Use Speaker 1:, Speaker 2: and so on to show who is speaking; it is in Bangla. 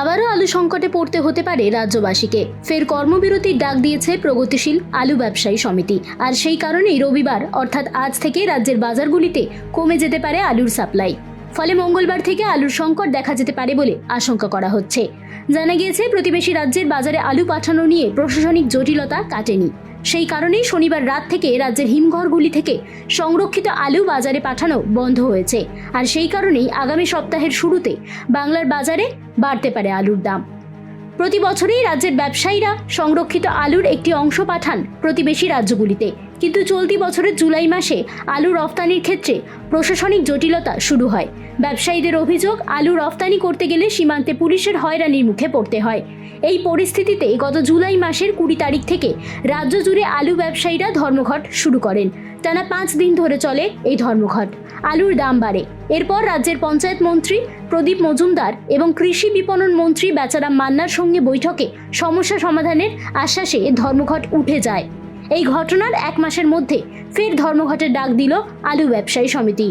Speaker 1: আবারও আলু সংকটে পড়তে হতে পারে রাজ্যবাসীকে। ফের কর্মবিরতির ডাক দিয়েছে প্রগতিশীল আলু ব্যবসায়ী সমিতি। আর সেই কারণেই রবিবার, অর্থাৎ আজ থেকে রাজ্যের বাজারগুলিতে কমে যেতে পারে আলুর সাপ্লাই। ফলে মঙ্গলবার থেকে আলুর সংকট দেখা যেতে পারে বলে আশঙ্কা করা হচ্ছে। জানা গিয়েছে, প্রতিবেশী রাজ্যের বাজারে আলু পাঠানো নিয়ে প্রশাসনিক জটিলতা কাটেনি। সেই কারণেই শনিবার রাত থেকে রাজ্যের হিমঘরগুলি থেকে সংরক্ষিত আলু বাজারে পাঠানো বন্ধ হয়েছে। আর সেই কারণেই আগামী সপ্তাহের শুরুতে বাংলার বাজারে বাড়তে পারে আলুর দাম। প্রতি বছরেই রাজ্যের ব্যবসায়ীরা সংরক্ষিত আলুর একটি অংশ পাঠান প্রতিবেশী রাজ্যগুলিতে। কিন্তু চলতি বছরের জুলাই মাসে আলু রফতানির ক্ষেত্রে প্রশাসনিক জটিলতা শুরু হয়। ব্যবসায়ীদের অভিযোগ, আলু রফতানি করতে গেলে সীমান্তে পুলিশের হয়রানির মুখে পড়তে হয়। এই পরিস্থিতিতে গত জুলাই মাসের কুড়ি তারিখ থেকে রাজ্য জুড়ে আলু ব্যবসায়ীরা ধর্মঘট শুরু করেন। টানা পাঁচ দিন ধরে চলে এই ধর্মঘট। আলুর দাম বাড়ে। এরপর রাজ্যের পঞ্চায়েত মন্ত্রী প্রদীপ মজুমদার এবং কৃষি বিপণন মন্ত্রী বেচারাম মান্নার সঙ্গে বৈঠকে সমস্যা সমাধানের আশ্বাসে ধর্মঘট উঠে যায়। এই ঘটনার এক মাসের মধ্যে ফের ধর্মঘটের ডাক দিল আলু ব্যবসায়ী সমিতি।